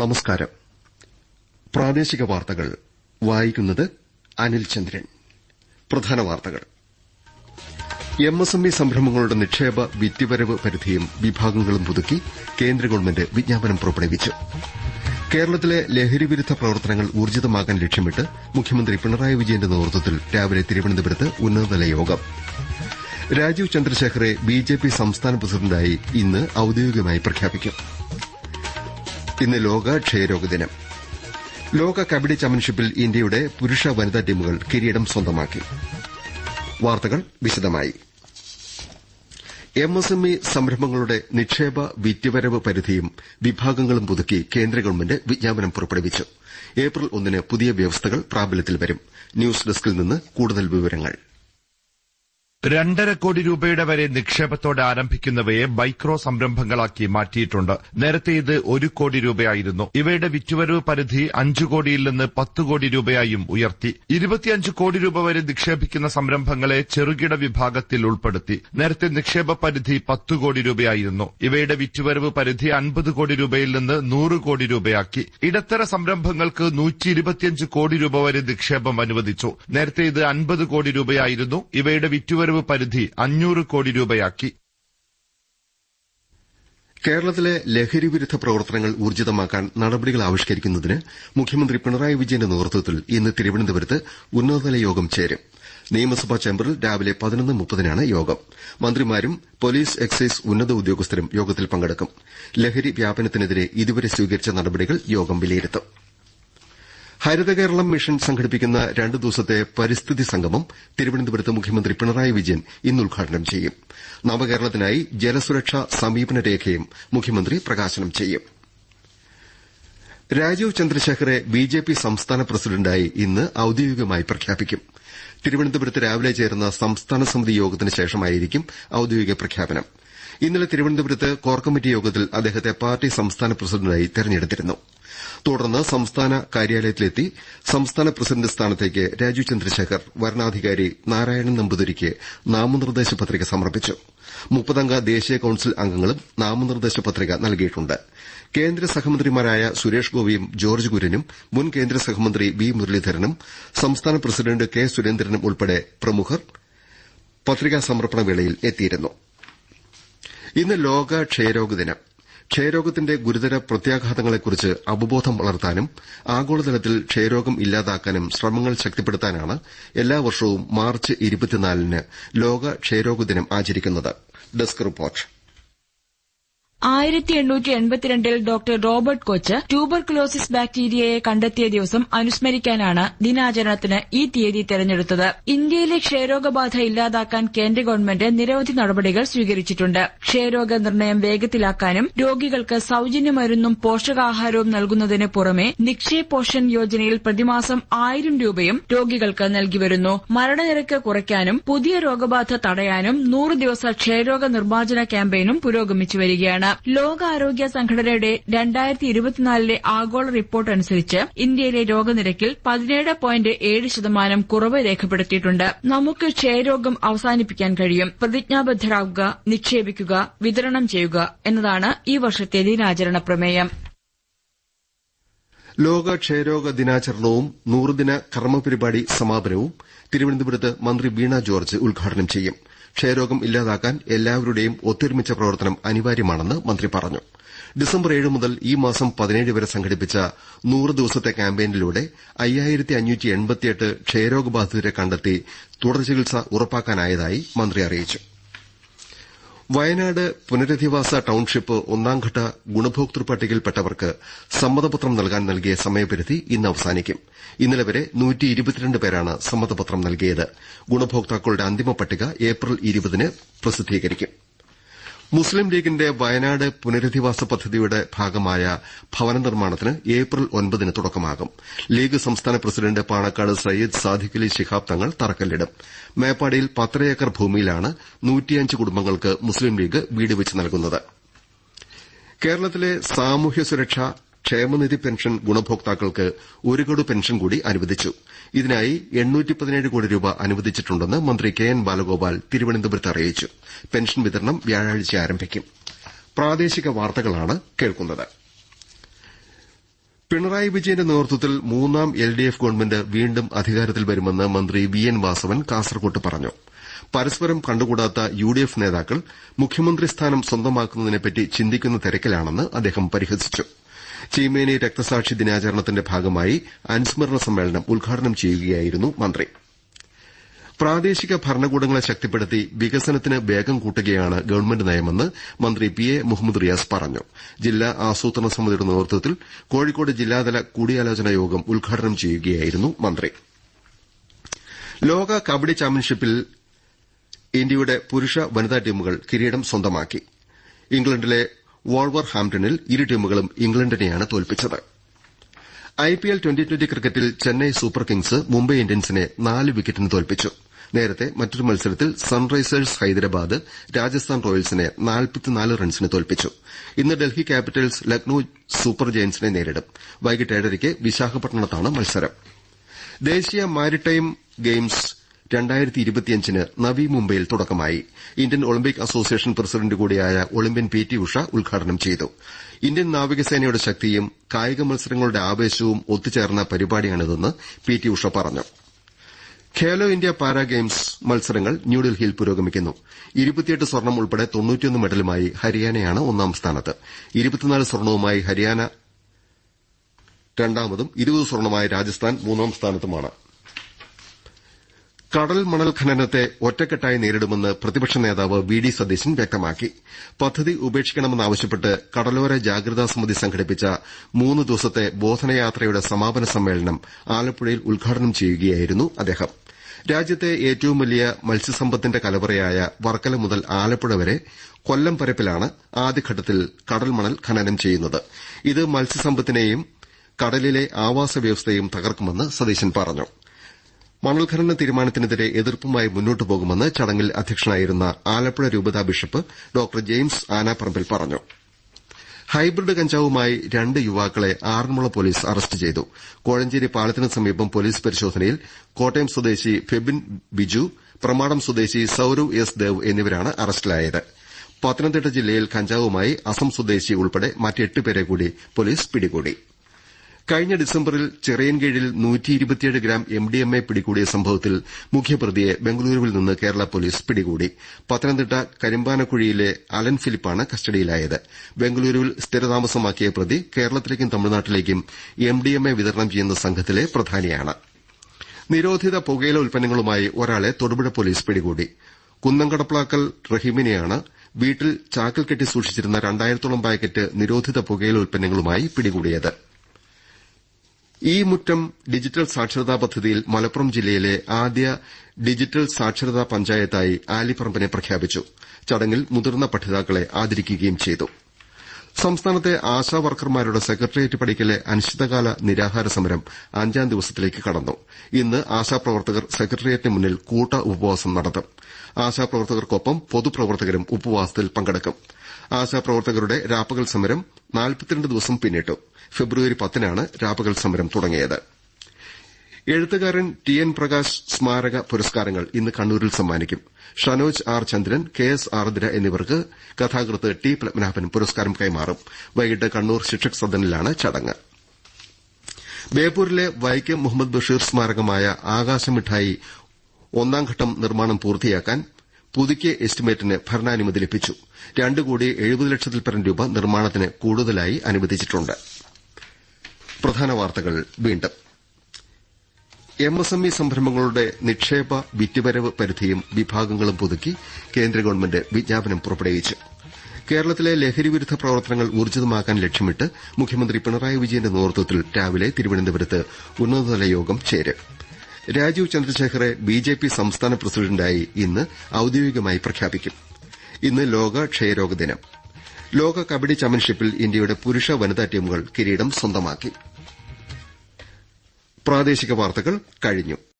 നമസ്കാരം. പ്രാദേശിക വാർത്തകൾ. വായിക്കുന്നത് അനിൽ ചന്ദ്രൻ. പ്രധാന വാർത്തകൾ. എംഎസ്എംഇ സംരംഭങ്ങളുടെ നിക്ഷേപ വിറ്റുവരവ് പരിധിയും വിഭാഗങ്ങളും പുതുക്കി കേന്ദ്ര ഗവൺമെന്റ് വിജ്ഞാപനം പുറപ്പെടുവിച്ചു. കേരളത്തിലെ ലഹരിവിരുദ്ധ പ്രവർത്തനങ്ങൾ ഊർജിതമാക്കാൻ ലക്ഷ്യമിട്ട് മുഖ്യമന്ത്രി പിണറായി വിജയന്റെ നേതൃത്വത്തിൽ രാവിലെ തിരുവനന്തപുരത്ത് ഉന്നതതല യോഗം. രാജീവ് ചന്ദ്രശേഖറെ ബിജെപി സംസ്ഥാന പ്രസിഡന്റായി ഇന്ന് ഔദ്യോഗികമായി പ്രഖ്യാപിക്കും. ഇന്ന് ലോക ക്ഷയരോഗ ദിനം ലോക കബഡി ചാമ്പ്യൻഷിപ്പിൽ ഇന്ത്യയുടെ പുരുഷ വനിതാ ടീമുകൾ കിരീടം സ്വന്തമാക്കി. വാർത്തകൾ വിശദമായി. എംഎസ്എംഇ സംരംഭങ്ങളുടെ നിക്ഷേപ വിറ്റുവരവ് പരിധിയും വിഭാഗങ്ങളും പുതുക്കി കേന്ദ്ര ഗവൺമെന്റ് വിജ്ഞാപനം പുറപ്പെടുവിച്ചു. ഏപ്രിൽ ഒന്നിന് പുതിയ വ്യവസ്ഥകൾ പ്രാബല്യത്തിൽ വരും. ന്യൂസ് ഡെസ്കിൽ നിന്ന് കൂടുതൽ വിവരങ്ങൾ. രണ്ടര കോടി രൂപയുടെ വരെ നിക്ഷേപത്തോടെ ആരംഭിക്കുന്നവയെ മൈക്രോ സംരംഭങ്ങളാക്കി മാറ്റിയിട്ടുണ്ട്. നേരത്തെ ഇത് ഒരു കോടി രൂപയായിരുന്നു. ഇവയുടെ വിറ്റുവരവ് പരിധി അഞ്ചു കോടിയിൽ നിന്ന് പത്ത് കോടി രൂപയായും ഉയർത്തി. ഇരുപത്തിയഞ്ച് കോടി രൂപ വരെ നിക്ഷേപിക്കുന്ന സംരംഭങ്ങളെ ചെറുകിട വിഭാഗത്തിൽ ഉൾപ്പെടുത്തി. നേരത്തെ നിക്ഷേപ പരിധി പത്ത് കോടി രൂപയായിരുന്നു. ഇവയുടെ വിറ്റുവരവ് പരിധി അൻപത് കോടി രൂപയിൽ നിന്ന് നൂറ് കോടി രൂപയാക്കി. ഇടത്തര സംരംഭങ്ങൾക്ക് നൂറ്റി ഇരുപത്തിയഞ്ച് കോടി രൂപ വരെ നിക്ഷേപം അനുവദിച്ചു. നേരത്തെ ഇത് അൻപത് കോടി രൂപയായിരുന്നു. ഇവയുടെ വിറ്റുവരവ് വരവ് പരിധി അഞ്ഞൂറ് കോടി രൂപയാക്കി. കേരളത്തിലെ ലഹരിവിരുദ്ധ പ്രവർത്തനങ്ങൾ ഊർജിതമാക്കാൻ നടപടികൾ ആവിഷ്കരിക്കുന്നതിന് മുഖ്യമന്ത്രി പിണറായി വിജയന്റെ നേതൃത്വത്തിൽ ഇന്ന് തിരുവനന്തപുരത്ത് ഉന്നതതല യോഗം ചേരും. നിയമസഭാ ചേംബറിൽ രാവിലെ പതിനൊന്ന് മുപ്പതിനാണ് യോഗം. മന്ത്രിമാരും പോലീസ് എക്സൈസ് ഉന്നത ഉദ്യോഗസ്ഥരും യോഗത്തിൽ പങ്കെടുക്കും. ലഹരി വ്യാപനത്തിനെതിരെ ഇതുവരെ സ്വീകരിച്ച നടപടികൾ യോഗം വിലയിരുത്തും. ഹരിതകേരളം മിഷൻ സംഘടിപ്പിക്കുന്ന രണ്ട് ദിവസത്തെ പരിസ്ഥിതി സംഗമം തിരുവനന്തപുരത്ത് മുഖ്യമന്ത്രി പിണറായി വിജയൻ ഇന്ന് ഉദ്ഘാടനം ചെയ്യും. നവകേരളത്തിനായി ജലസുരക്ഷാ സമീപന രേഖയും മുഖ്യമന്ത്രി പ്രകാശനം ചെയ്യും. രാജീവ് ചന്ദ്രശേഖറെ ബിജെപി സംസ്ഥാന പ്രസിഡന്റായി ഇന്ന് ഔദ്യോഗികമായി പ്രഖ്യാപിക്കും. തിരുവനന്തപുരത്ത് രാവിലെ ചേരുന്ന സംസ്ഥാന സമിതി യോഗത്തിന് ശേഷമായിരിക്കും ഔദ്യോഗിക പ്രഖ്യാപനം. ഇന്നലെ തിരുവനന്തപുരത്ത് കോർ കമ്മിറ്റി യോഗത്തിൽ അദ്ദേഹത്തെ പാർട്ടി സംസ്ഥാന പ്രസിഡന്റായി തെരഞ്ഞെടുത്തിരുന്നു. തുടർന്ന് സംസ്ഥാന കാര്യാലയത്തിലെത്തി സംസ്ഥാന പ്രസിഡന്റ് സ്ഥാനത്തേക്ക് രാജീവ് ചന്ദ്രശേഖർ വരണാധികാരി നാരായണൻ നമ്പൂതിരിക്ക് നാമനിർദ്ദേശ പത്രിക സമർപ്പിച്ചു. മുപ്പതംഗ ദേശീയ കൌൺസിൽ അംഗങ്ങളും നാമനിർദ്ദേശ പത്രിക നൽകിയിട്ടുണ്ട്. കേന്ദ്ര സഹമന്ത്രിമാരായ സുരേഷ് ഗോപിയും ജോർജ് കുര്യനും മുൻ കേന്ദ്ര സഹമന്ത്രി വി മുരളീധരനും സംസ്ഥാന പ്രസിഡന്റ് കെ സുരേന്ദ്രനും ഉൾപ്പെടെ പ്രമുഖർ പത്രികാ സമർപ്പണ വേളയിൽ എത്തിയിരുന്നു. ഇന്ന് ലോക ക്ഷയരോഗ ദിനം. ക്ഷയരോഗത്തിന്റെ ഗുരുതര പ്രത്യാഘാതങ്ങളെക്കുറിച്ച് അവബോധം വളർത്താനും ആഗോളതലത്തിൽ ക്ഷയരോഗം ഇല്ലാതാക്കാനും ശ്രമങ്ങൾ ശക്തിപ്പെടുത്താനാണ് എല്ലാ വർഷവും മാർച്ച് ലോക ക്ഷയരോഗ ദിനം ആചരിക്കുന്നത്. Desk report. ആയിരത്തി എണ്ണൂറ്റി എൺപത്തിരണ്ടിൽ ഡോക്ടർ റോബർട്ട് കൊച്ച് ട്യൂബർകുലോസിസ് ബാക്ടീരിയയെ കണ്ടെത്തിയ ദിവസം അനുസ്മരിക്കാനാണ് ദിനാചരണത്തിന് ഈ തീയതി തെരഞ്ഞെടുത്തത്. ഇന്ത്യയിലെ ക്ഷയരോഗബാധ ഇല്ലാതാക്കാൻ കേന്ദ്ര ഗവൺമെന്റ് നിരവധി നടപടികൾ സ്വീകരിച്ചിട്ടുണ്ട്. ക്ഷയരോഗ നിർണയം വേഗത്തിലാക്കാനും രോഗികൾക്ക് സൌജന്യ മരുന്നും പോഷകാഹാരവും നൽകുന്നതിന് പുറമെ നിക്ഷയ പോഷൻ യോജനയിൽ പ്രതിമാസം ആയിരം രൂപയും രോഗികൾക്ക് നൽകിവരുന്നു. മരണനിരക്ക് കുറയ്ക്കാനും പുതിയ രോഗബാധ തടയാനും നൂറ് ദിവസ ക്ഷയരോഗ നിർമ്മാർജന ക്യാമ്പയിനും പുരോഗമിച്ചു വരികയാണ്. ലോകാരോഗ്യ സംഘടനയുടെ രണ്ടായിരത്തി ഇരുപത്തിനാലിലെ ആഗോള റിപ്പോർട്ട് അനുസരിച്ച് ഇന്ത്യയിലെ രോഗനിരക്കിൽ പതിനേഴ് പോയിന്റ് ഏഴ് ശതമാനം കുറവ് രേഖപ്പെടുത്തിയിട്ടുണ്ട്. നമുക്ക് ക്ഷയരോഗം അവസാനിപ്പിക്കാൻ കഴിയും. പ്രതിജ്ഞാബദ്ധരാകുക നിക്ഷേപിക്കുക വിതരണം ചെയ്യുക എന്നതാണ് ഈ വർഷത്തെ ദിനാചരണ പ്രമേയം. ലോക ക്ഷയരോഗ ദിനാചരണവും നൂറുദിന കർമ്മപരിപാടി സമാപനവും തിരുവനന്തപുരത്ത് മന്ത്രി വീണ ജോർജ് ഉദ്ഘാടനം ചെയ്യും. ക്ഷയരോഗം ഇല്ലാതാക്കാൻ എല്ലാവരുടെയും ഒത്തൊരുമിച്ച പ്രവർത്തനം അനിവാര്യമാണെന്ന് മന്ത്രി പറഞ്ഞു. ഡിസംബർ ഏഴ് മുതൽ ഈ മാസം പതിനേഴ് വരെ സംഘടിപ്പിച്ച നൂറ് ദിവസത്തെ ക്യാമ്പയിനിലൂടെ അയ്യായിരത്തി ക്ഷയരോഗബാധിതരെ കണ്ടെത്തി തുടർ ചികിത്സ ഉറപ്പാക്കാനായതായി മന്ത്രി അറിയിച്ചു. വയനാട് പുനരധിവാസ ടൌൺഷിപ്പ് ഒന്നാംഘട്ട ഗുണഭോക്തൃ പട്ടികയിൽപ്പെട്ടവർക്ക് സമ്മതപത്രം നൽകാൻ നൽകിയ സമയപരിധി ഇന്ന് അവസാനിക്കും. ഇന്നലെ വരെ പേരാണ് സമ്മതപത്രം നൽകിയത്. ഗുണഭോക്താക്കളുടെ അന്തിമ പട്ടിക ഏപ്രിൽ ഇരുപതിന് പ്രസിദ്ധീകരിക്കും. മുസ്ലിം ലീഗിന്റെ വയനാട് പുനരധിവാസ പദ്ധതിയുടെ ഭാഗമായ ഭവന നിർമ്മാണത്തിന് ഏപ്രിൽ ഒൻപതിന് തുടക്കമാകും. ലീഗ് സംസ്ഥാന പ്രസിഡന്റ് പാണക്കാട് സയ്യിദ് സാദിഖലി ശിഹാബ് തങ്ങൾ തറക്കല്ലിടും. മേപ്പാടിയിൽ പത്തര ഏക്കർ ഭൂമിയിലാണ് കുടുംബങ്ങൾക്ക് മുസ്ലിം ലീഗ് വീട് വെച്ച് നൽകുന്നത്. കേരളത്തിലെ സാമൂഹ്യ സുരക്ഷ ക്ഷേമനിധി പെൻഷൻ ഗുണഭോക്താക്കൾക്ക് ഒരു ഗഡു പെൻഷൻ കൂടി അനുവദിച്ചു. ഇതിനായി കോടി രൂപ അനുവദിച്ചിട്ടുണ്ടെന്ന് മന്ത്രി കെ എൻ ബാലഗോപാൽ തിരുവനന്തപുരത്ത് അറിയിച്ചു. പെൻഷൻ വിതരണം വ്യാഴാഴ്ച ആരംഭിക്കും. പിണറായി വിജയന്റെ നേതൃത്വത്തിൽ മൂന്നാം എൽ ഡി എഫ് ഗവൺമെന്റ് വീണ്ടും അധികാരത്തിൽ വരുമെന്ന് മന്ത്രി വി എൻ വാസവൻ കാസർകോട്ട് പറഞ്ഞു. പരസ്പരം കണ്ടുകൂടാത്ത യു ഡി എഫ് നേതാക്കൾ മുഖ്യമന്ത്രി സ്ഥാനം സ്വന്തമാക്കുന്നതിനെപ്പറ്റി ചിന്തിക്കുന്ന തിരക്കിലാണെന്ന് അദ്ദേഹം പരിഹസിച്ചു. ചീമേനി രക്തസാക്ഷി ദിനാചരണത്തിന്റെ ഭാഗമായി അനുസ്മരണ സമ്മേളനം ഉദ്ഘാടനം ചെയ്യുകയായിരുന്നു മന്ത്രി. പ്രാദേശിക ഭരണകൂടങ്ങളെ ശക്തിപ്പെടുത്തി വികസനത്തിന് വേഗം കൂട്ടുകയാണ് ഗവൺമെന്റ് നയമെന്ന് മന്ത്രി പി എ മുഹമ്മദ് റിയാസ് പറഞ്ഞു. ജില്ലാ ആസൂത്രണ സമിതിയുടെ നേതൃത്വത്തിൽ കോഴിക്കോട് ജില്ലാതല കൂടിയാലോചനാ യോഗം ഉദ്ഘാടനം ചെയ്യുകയായിരുന്നു മന്ത്രി. ലോക കബഡി ചാമ്പ്യൻഷിപ്പിൽ ഇന്ത്യയുടെ പുരുഷ വനിതാ ടീമുകൾ കിരീടം സ്വന്തമാക്കി. ഇംഗ്ലണ്ടിലെ വോൾവർ ഹാംപ്ടണിൽ ഇരു ടീമുകളും ഇംഗ്ലണ്ടിനെയാണ് തോൽപ്പിച്ചത്. ഐപിഎൽ ട്വന്റി ട്വന്റി ക്രിക്കറ്റിൽ ചെന്നൈ സൂപ്പർ കിങ്സ് മുംബൈ ഇന്ത്യൻസിനെ നാല് വിക്കറ്റിന് തോൽപ്പിച്ചു. നേരത്തെ മറ്റൊരു മത്സരത്തിൽ സൺറൈസേഴ്സ് ഹൈദരാബാദ് രാജസ്ഥാൻ റോയൽസിനെ റൺസിന് തോൽപ്പിച്ചു. ഇന്ന് ഡൽഹി ക്യാപിറ്റൽസ് ലക്നൌ സൂപ്പർ ജയന്റ്സിനെ നേരിടും. വൈകിട്ട് ഏഴരയ്ക്ക് വിശാഖപട്ടണത്താണ് മത്സരം. ദേശീയ മാരിടൈം ഗെയിംസ് ന് നവി മുംബൈയിൽ തുടക്കമായി. ഇന്ത്യൻ ഒളിമ്പിക് അസോസിയേഷൻ പ്രസിഡന്റ് കൂടിയായ ഒളിമ്പ്യൻ പി ടി ഉഷ ഉദ്ഘാടനം ചെയ്തു. ഇന്ത്യൻ നാവികസേനയുടെ ശക്തിയും കായിക മത്സരങ്ങളുടെ ആവേശവും ഒത്തുചേർന്ന പരിപാടിയാണിതെന്ന് പി ടി ഉഷ പറഞ്ഞു. ഖേലോ ഇന്ത്യ പാരാ ഗെയിംസ് മത്സരങ്ങൾ ന്യൂഡൽഹിയിൽ പുരോഗമിക്കുന്നു. ഇരുപത്തിയെട്ട് സ്വർണം ഉൾപ്പെടെ തൊണ്ണൂറ്റിയൊന്ന് മെഡലുമായി ഹരിയാനയാണ് ഒന്നാം സ്ഥാനത്ത്. ഇരുപത്തിനാല് സ്വർണവുമായി ഹരിയാന രണ്ടാമതും ഇരുപത് സ്വർണമായി രാജസ്ഥാൻ മൂന്നാം സ്ഥാനത്തുമാണ്. കടൽ മണൽ ഖനനത്തെ ഒറ്റക്കെട്ടായി നേരിടുമെന്ന് പ്രതിപക്ഷ നേതാവ് വി ഡി സതീശൻ വ്യക്തമാക്കി. പദ്ധതി ഉപേക്ഷിക്കണമെന്നാവശ്യപ്പെട്ട് കടലോര ജാഗ്രതാ സമിതി സംഘടിപ്പിച്ച മൂന്ന് ദിവസത്തെ ബോധനയാത്രയുടെ സമാപന സമ്മേളനം ആലപ്പുഴയിൽ ഉദ്ഘാടനം ചെയ്യുകയായിരുന്നു അദ്ദേഹം. രാജ്യത്തെ ഏറ്റവും വലിയ മത്സ്യസമ്പത്തിന്റെ കലവറയായ വർക്കല മുതൽ ആലപ്പുഴ വരെ കൊല്ലം പരപ്പിലാണ് ആദ്യഘട്ടത്തിൽ കടൽ മണൽ ഖനനം ചെയ്യുന്നത്. ഇത് മത്സ്യസമ്പത്തിനെയും കടലിലെ ആവാസ വ്യവസ്ഥയും തകർക്കുമെന്ന് സതീശൻ പറഞ്ഞു. മണൽ ഖനന തീരുമാനത്തിനെതിരെ എതിർപ്പുമായി മുന്നോട്ട് പോകുമെന്ന് ചടങ്ങിൽ അധ്യക്ഷനായിരുന്ന ആലപ്പുഴ രൂപതാ ബിഷപ്പ് ഡോക്ടർ ജെയിംസ് ആനാപ്പറമ്പിൽ പറഞ്ഞു. ഹൈബ്രിഡ് കഞ്ചാവുമായി രണ്ട് യുവാക്കളെ ആറന്മുള പോലീസ് അറസ്റ്റ് ചെയ്തു. കോഴഞ്ചേരി പാലത്തിന് സമീപം പോലീസ് പരിശോധനയിൽ കോട്ടയം സ്വദേശി ഫെബിൻ ബിജു പ്രമാടം സ്വദേശി സൌരവ് എസ് ദേവ് എന്നിവരാണ് അറസ്റ്റിലായത്. പത്തനംതിട്ട ജില്ലയിൽ കഞ്ചാവുമായി അസം സ്വദേശി ഉൾപ്പെടെ മറ്റ് എട്ട് പേരെ കൂടി പോലീസ് പിടികൂടി. കഴിഞ്ഞ ഡിസംബറിൽ ചിറയൻകീഴിൽ ഗ്രാം എംഡിഎംഎ പിടികൂടിയ സംഭവത്തിൽ മുഖ്യപ്രതിയെ ബംഗളൂരുവിൽ നിന്ന് കേരള പോലീസ് പിടികൂടി. പത്തനംതിട്ട കരിമ്പാനക്കുഴിയിലെ അലൻ ഫിലിപ്പാണ് കസ്റ്റഡിയിലായത്. ബംഗളൂരുവിൽ സ്ഥിരതാമസമാക്കിയ പ്രതി കേരളത്തിലേക്കും തമിഴ്നാട്ടിലേക്കും എംഡിഎംഎ വിതരണം ചെയ്യുന്ന സംഘത്തിലെ പ്രധാനിയാണ്. നിരോധിത പുകയില ഉൽപ്പന്നങ്ങളുമായി ഒരാളെ തൊടുപുഴ പോലീസ് പിടികൂടി. കുന്നംകടപ്ലാക്കൽ റഹീമിനെയാണ് വീട്ടിൽ ചാക്കിൽ കെട്ടി സൂക്ഷിച്ചിരുന്ന രണ്ടായിരത്തോളം പാക്കറ്റ് നിരോധിത പുകയില ഉൽപ്പന്നങ്ങളുമായി പിടികൂടിയത്. ഇ മുറ്റം ഡിജിറ്റൽ സാക്ഷരതാ പദ്ധതിയിൽ മലപ്പുറം ജില്ലയിലെ ആദ്യ ഡിജിറ്റൽ സാക്ഷരതാ പഞ്ചായത്തായി ആലിപ്പറമ്പിനെ പ്രഖ്യാപിച്ചു. ചടങ്ങിൽ മുതിർന്ന പഠിതാക്കളെ ആദരിക്കുകയും ചെയ്തു. സംസ്ഥാനത്തെ ആശാ വർക്കർമാരുടെ സെക്രട്ടേറിയറ്റ് പടിക്കലെ അനിശ്ചിതകാല നിരാഹാര സമരം അഞ്ചാം ദിവസത്തിലേക്ക് കടന്നു. ഇന്ന് ആശാപ്രവർത്തകർ സെക്രട്ടേറിയറ്റിന് മുന്നിൽ കൂട്ട ഉപവാസം നടത്തും. ആശാപ്രവർത്തകർക്കൊപ്പം പൊതുപ്രവർത്തകരും ഉപവാസത്തിൽ പങ്കെടുക്കും. ആശാപ്രവർത്തകരുടെ രാപ്പകൽ സമരം നാൽപ്പത്തിരണ്ട് ദിവസം പിന്നിട്ടു. ഫെബ്രുവരി പത്തിനാണ് രാപ്പകൽ സമരം തുടങ്ങിയത്. എഴുത്തുകാരൻ ടി എൻ പ്രകാശ് സ്മാരക പുരസ്കാരങ്ങൾ ഇന്ന് കണ്ണൂരിൽ സമ്മാനിക്കും. Shanoj R Chandran K S Ardra എന്നിവർക്ക് കഥാകൃത്ത് ടി പത്മനാഭൻ പുരസ്കാരം കൈമാറും. വൈകിട്ട് കണ്ണൂർ ശിക്ഷക് സദനിലാണ് ചടങ്ങ്. ബേപ്പൂരിലെ വൈക്കം മുഹമ്മദ് ബഷീർ സ്മാരകമായ ആകാശമിഠായി ഒന്നാംഘട്ടം നിർമ്മാണം പൂർത്തിയാക്കാൻ പുതുക്കിയ എസ്റ്റിമേറ്റിന് ഭരണാനുമതി ലഭിച്ചു. രണ്ട് കോടി എഴുപത് ലക്ഷത്തിൽപ്പരം രൂപ നിർമ്മാണത്തിന് കൂടുതലായി അനുവദിച്ചിട്ടുണ്ട്. എംഎസ്എംഇ സംരംഭങ്ങളുടെ നിക്ഷേപ വിറ്റുവരവ് പരിധിയും വിഭാഗങ്ങളും പുതുക്കി കേന്ദ്ര ഗവൺമെന്റ് വിജ്ഞാപനം പുറപ്പെടുവിച്ചു. കേരളത്തിലെ ലഹരിവിരുദ്ധ പ്രവർത്തനങ്ങൾ ഊർജിതമാക്കാൻ ലക്ഷ്യമിട്ട് മുഖ്യമന്ത്രി പിണറായി വിജയന്റെ നേതൃത്വത്തിൽ രാവിലെ തിരുവനന്തപുരത്ത് ഉന്നതതല യോഗം ചേരും. രാജീവ് ചന്ദ്രശേഖറെ ബിജെപി സംസ്ഥാന പ്രസിഡന്റായി ഇന്ന് ഔദ്യോഗികമായി പ്രഖ്യാപിക്കും. ഇന്ന് ലോക ക്ഷയരോഗ ദിനം. ലോക കബഡി ചാമ്പ്യൻഷിപ്പിൽ ഇന്ത്യയുടെ പുരുഷ വനിതാ ടീമുകൾ കിരീടം സ്വന്തമാക്കി.